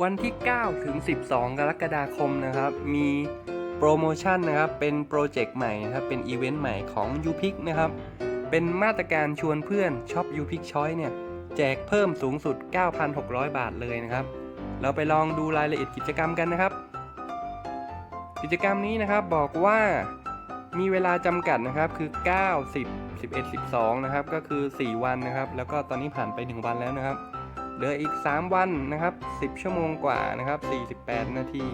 วันที่ 9 ถึง 12 กรกฎาคมนะครับ มีโปรโมชั่นนะครับ เป็นโปรเจกต์ใหม่นะครับ เป็นอีเวนต์ใหม่ของ u p i c นะครับ เป็นมาตรการชวนเพื่อนช็อป u p i c Choice เนี่ย แจกเพิ่มสูงสุด 9,600 บาทเลยนะครับ เราไปลองดูรายละเอียดกิจกรรมกันนะครับ กิจกรรมนี้นะครับบอกว่ามีเวลาจำกัดนะครับ คือ 9 10 11 12 นะครับ ก็คือ 4 วันนะครับ แล้วก็ตอนนี้ผ่านไป 1 วันแล้วนะครับ เหลืออีก 3 วันนะครับ 10 ชั่วโมงกว่านะครับ 48 นาที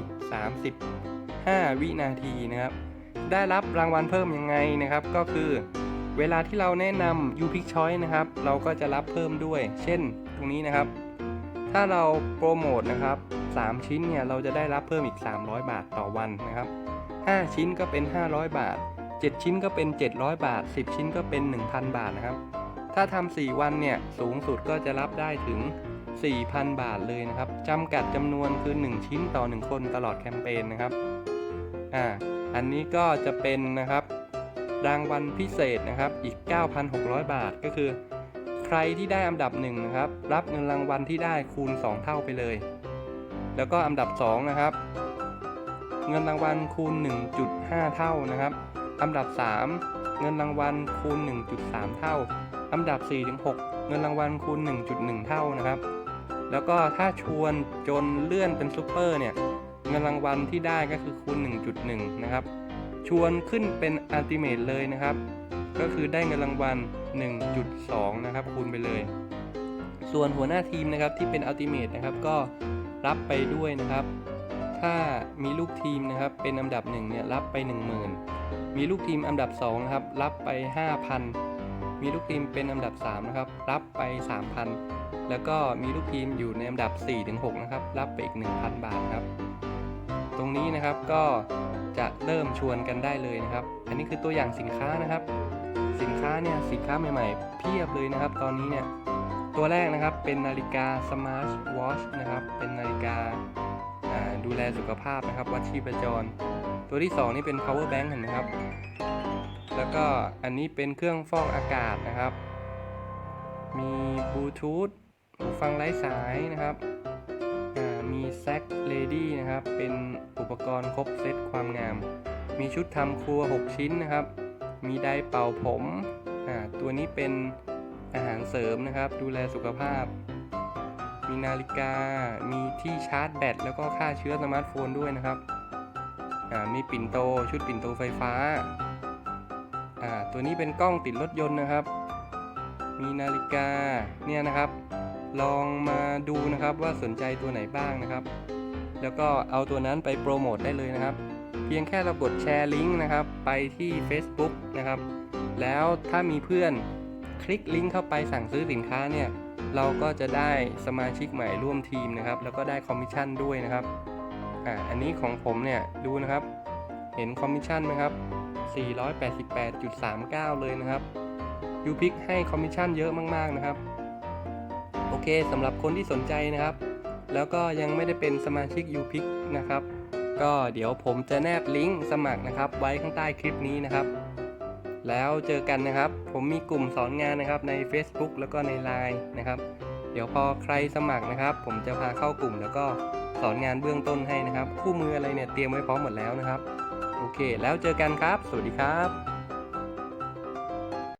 35 วินาทีนะครับ ได้รับรางวัลเพิ่มยังไงนะครับ ก็คือเวลาที่เราแนะนำ u p i c Choice นะครับ เราก็จะรับเพิ่มด้วย เช่น ตรงนี้นะครับ ถ้าเราโปรโมทนะครับ 3 ชิ้นเนี่ย เราจะได้รับเพิ่มอีก 300 บาทต่อวันนะครับ 5 ชิ้นก็เป็น 500 บาท 7 ชิ้นก็เป็น 700 บาท 10 ชิ้นก็เป็น 1,000 บาทนะครับถ้าทำ4วันเนี่ย สูงสุดก็จะรับได้ถึง 4,000 บาทเลยนะครับจำกัดจำนวนคือ 1 ชิ้นต่อ 1 คนตลอดแคมเปญนะครับอ่าอันนี้ก็จะเป็นนะครับรางวัลพิเศษนะครับอีก 9,600 บาทก็คือ ใครที่ได้อันดับ1นะครับรับเงินรางวัลที่ได้คูณ 2 เท่าไปเลย แล้วก็อันดับ 2 นะครับ เงินรางวัลคูณ 1.5 เท่านะครับ อันดับ 3 เงินรางวัลคูณ 1.3 เท่า อันดับ4-6เงินรางวัลคูณ 1.1 เท่านะครับ แล้วก็ถ้าชวนจนเลื่อนเป็นซูเปอร์เนี่ยเงินรางวัลที่ได้ก็คือคูณ 1.1 นะครับ ชวนขึ้นเป็นอัลติเมทเลยนะครับ ก็คือได้เงินรางวัล 1.2 นะครับคูณไปเลย ส่วนหัวหน้าทีมนะครับที่เป็นอัลติเมทนะครับก็รับไปด้วยนะครับ ถ้ามีลูกทีมนะครับเป็นอันดับ1เนี่ยรับไป 10,000 มีลูกทีมอันดับ2นะครับรับไป 5,000 มีลูกทีมเป็นอันดับ 3 นะครับ รับไป 3,000 แล้วก็มีลูกทีมอยู่ในอันดับ 4-6 นะครับ รับไปอีก 1,000 บาทครับ ตรงนี้นะครับก็จะเริ่มชวนกันได้เลยนะครับ อันนี้คือตัวอย่างสินค้านะครับ สินค้าเนี่ยสินค้าใหม่ๆ เพียบเลยนะครับ ตอนนี้เนี่ย ตัวแรกนะครับเป็นนาฬิกา Smart Watch นะครับ เป็นนาฬิกาอ่าดูแลสุขภาพนะครับ วัดชีพจร ตัวที่ 2 นี่เป็น power bank เห็นไหมครับ แล้วก็อันนี้เป็นเครื่องฟอกอากาศนะครับ มีบลูทูธหูฟังไร้สายนะครับ มีแซกเลดี้นะครับ เป็นอุปกรณ์ครบเซตความงาม มีชุดทำครัว 6 ชิ้นนะครับ มีไดเป่าผม ตัวนี้เป็นอาหารเสริมนะครับ ดูแลสุขภาพ มีนาฬิกา มีที่ชาร์จแบต แล้วก็ฆ่าเชื้อสมาร์ทโฟนด้วยนะครับ มีปิ่นโต ชุดปิ่นโตไฟฟ้า อ่าตัวนี้เป็นกล้องติดรถยนต์นะครับ มีนาฬิกาเนี่ยนะครับ ลองมาดูนะครับว่าสนใจตัวไหนบ้างนะครับ แล้วก็เอาตัวนั้นไปโปรโมทได้เลยนะครับ เพียงแค่เรากดแชร์ลิงก์นะครับ ไปที่ Facebook นะครับ แล้วถ้ามีเพื่อนคลิกลิงก์เข้าไปสั่งซื้อสินค้าเนี่ยเราก็จะได้สมาชิกใหม่ร่วมทีมนะครับ แล้วก็ได้คอมมิชชั่นด้วยนะครับอ่าอันนี้ของผมเนี่ยดูนะครับ เห็นคอมมิชชั่นไหมครับ 488.39 เลยนะครับยูพิกให้คอมมิชชั่นเยอะมาก ๆ นะครับ โอเคสำหรับคนที่สนใจนะครับ แล้วก็ยังไม่ได้เป็นสมาชิก u p i c นะครับ ก็เดี๋ยวผมจะแนบลิงก์สมัครนะครับ ไว้ข้างใต้คลิปนี้นะครับ แล้วเจอกันนะครับ ผมมีกลุ่มสอนงานนะครับใน Facebook แล้วก็ใน Line นะครับ เดี๋ยวพอใครสมัครนะครับ ผมจะพาเข้ากลุ่มแล้วก็สอนงานเบื้องต้นให้นะครับ คู่มืออะไรเนี่ยเตรียมไว้พร้อมหมดแล้วนะครับ โอเค แล้วเจอกันครับ สวัสดีครับ